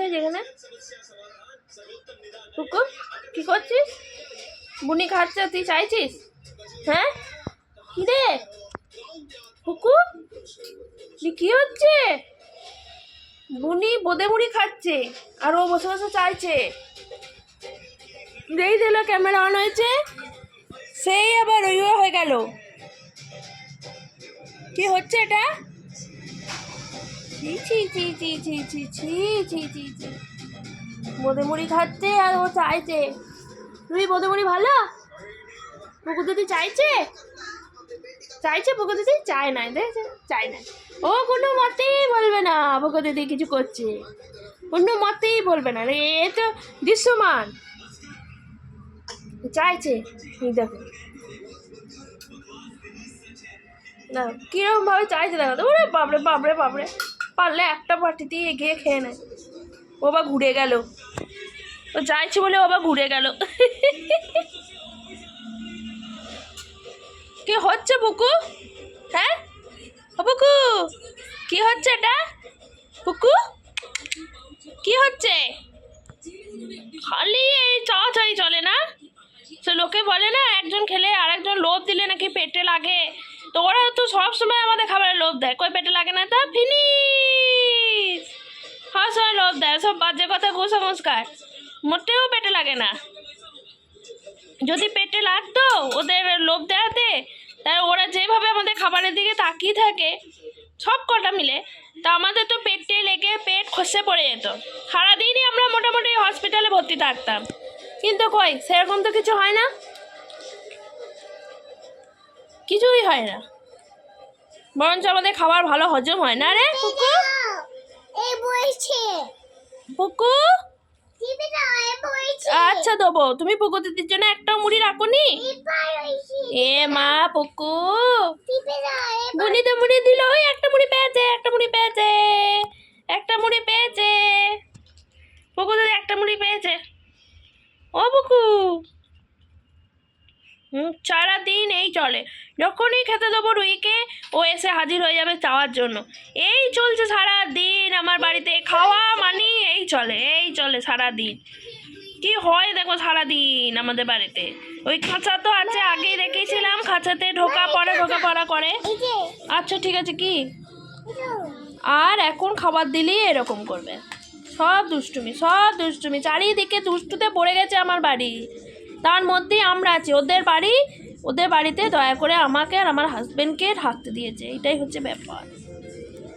হয়েছে এখানে? টুকু কি করছিস? বুনি খাচ্ছে, তুই চাইছিস? হ্যাঁ? কি রে কুকু? কি কি হচ্ছে? বুনি বোদে মুড়ি খাচ্ছে, আর ও বসে বসে চাইছে। যেই দিল ক্যামেরা অন হয়েছে, সেই আবার ওই হয়ে গেল। কি হচ্ছে এটা? ছি ছি ছি ছি ছি ছি ছি ছি ছি ছি। বোদে মুড়ি খাচ্ছে আর ও চাইছে। তুমি বোদে মুড়ি ভালো? পুকুর দিদি চাইছে? চাইছে পুকুর দিদি? চায় না দেখছে? চায় না ও কোনো মতেই বলবে না পুকুর দিদি কিছু করছে। কোনো মতেই বলবে না। রে এ তো দৃশ্যমান। চাইছে। দেখো। না কীরকম ভাবে চাইছে দেখো তো। ওরে বাপরে বাপরে বাপরে। পারলে একটা পাটিতেই এগিয়ে খেয়ে নেয় ও বা ঘুরে গেল। ও চাইছে বলে ও বা ঘুরে গেল। কি হচ্ছে বুকু? হ্যাঁ? বুকু, কি হচ্ছে এটা? বুকু, কি হচ্ছে? খালি এই চাওয়া চাই চলে না? সে লোকে বলে না, একজন খেলে আরেকজন লোভ দিলে নাকি পেটে লাগে। তো ওরা তো সব সময় আমাদের খাবারে লোভ দেয়। কই পেটে লাগে না তা? ফিনিশ হ্যাঁ সময় লোভ দেয়, সব বাজে কথা, কুসংস্কার। মোটেও পেটে লাগে না। যদি পেটে লাগতো, ওদের লোভ দেওয়াতে তাই ওরা যেভাবে আমাদের খাবারের দিকে তাকিয়ে থাকে, সব কটা মিলে, তা আমাদের তো পেটে লেগে পেট খসে পড়ে যেত। সারাদিনই আমরা মোটামুটি হসপিটালে ভর্তি থাকতাম। কিন্তু কই, সেরকম তো কিছু হয় না? কিছুই হয় না। বরঞ্চ আমাদের খাবার ভালো হজম হয় না রে এই বইছে। পুকু? আচ্ছা দেবো তুমি পুকু দিদির জন্য একটা মুড়ি রাখুনি এ মা পুকু। বুনি তো মুড়ি দিল ওই একটা মুড়ি পেয়েছে একটা মুড়ি পেয়েছে একটা মুড়ি পেয়েছে। পুকু দিদি একটা মুড়ি পেয়েছে। ও পুকু। হুম, সারাদিন এই চলে। যখনই খেতে দেবো রুইকে, ও এসে হাজির হয়ে যাবে চাওয়ার জন্য। এই চলছে সারা দিন আমার বাড়িতে, খাওয়া মানে এই চলে এই চলে সারা দিন কি হয় দেখো সারাদিন আমাদের বাড়িতে। ওই খাঁচা তো আছে, আগেই রেখেছিলাম খাঁচাতে ঢোকা পড়া ঢোকা পড়া করে। আচ্ছা ঠিক আছে, কি? আর এখন খাবার দিলেই এরকম করবে। সব দুষ্টুমি সব দুষ্টুমি। চারিদিকে দুষ্টুতে পড়ে গেছে আমার বাড়ি। তার মধ্যেই আমরা আছি। ওদের বাড়ি, ওদের বাড়িতে দয়া করে আমাকে আর আমার হাজব্যান্ডকে থাকতে দিয়েছে। এটাই হচ্ছে ব্যাপার।